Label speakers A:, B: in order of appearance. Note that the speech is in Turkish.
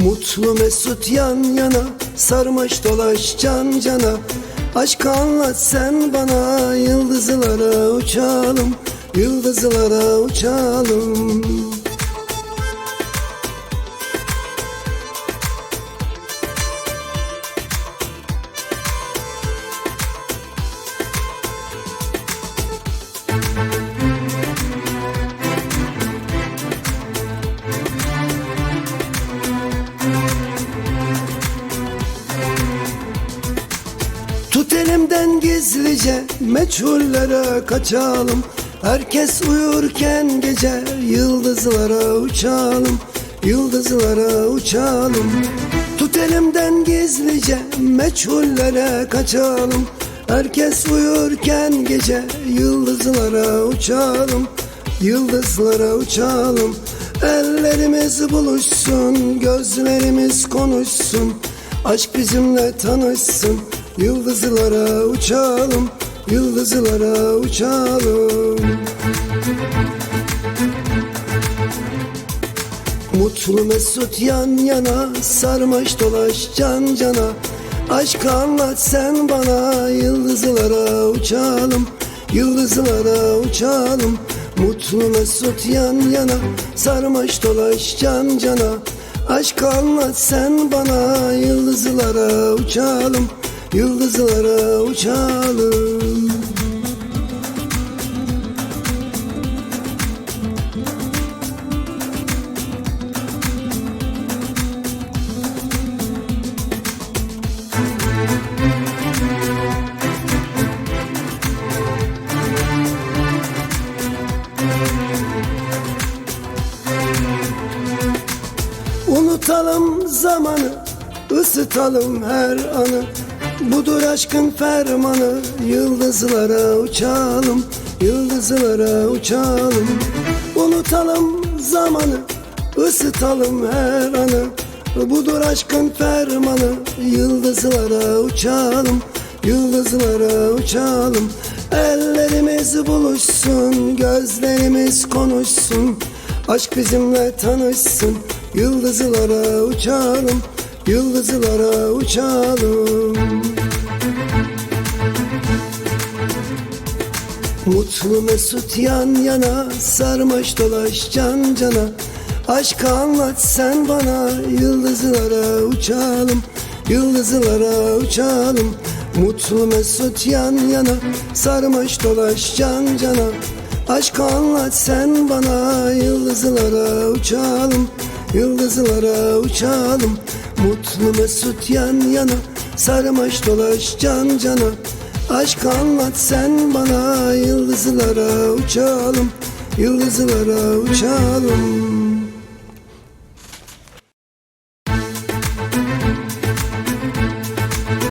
A: Mutlu mesut yan yana Sarmaş dolaş can cana. Aşk anlat sen bana Yıldızlara uçalım Yıldızlara uçalım elimden gizlice meçhullere kaçalım. Herkes uyurken gece yıldızlara uçalım. Yıldızlara uçalım. Tut elimden gizlice meçhullere kaçalım. Herkes uyurken gece yıldızlara uçalım. Yıldızlara uçalım. Ellerimiz buluşsun Gözlerimiz konuşsun. Aşk bizimle tanışsın Yıldızlara uçalım Yıldızlara uçalım. Mutlu mesut yan yana Sarmaş dolaş can cana. Aşk anlat sen bana Yıldızlara uçalım Yıldızlara uçalım. Mutlu mesut yan yana Sarmaş dolaş can cana. Aşk anlat sen bana Yıldızlara uçalım Yıldızlara uçalım. Unutalım zamanı, ısıtalım her anı Budur aşkın fermanı, yıldızlara uçalım Yıldızlara uçalım. Unutalım zamanı, ısıtalım her anı. Budur aşkın fermanı, yıldızlara uçalım Yıldızlara uçalım. Ellerimiz buluşsun, gözlerimiz konuşsun. Aşk bizimle tanışsın Yıldızlara uçalım Yıldızlara uçalım Mutlu mesut yan yana Sarmaş dolaş can cana. Aşk anlat sen bana Yıldızlara uçalım Yıldızlara uçalım. Mutlu mesut yan yana Sarmaş dolaş can cana. Aşk anlat sen bana Yıldızlara uçalım Yıldızlara uçalım. Mutlu mesut yan yana Sarmaş dolaş can cana Aşk anlat sen bana Yıldızlara uçalım Yıldızlara uçalım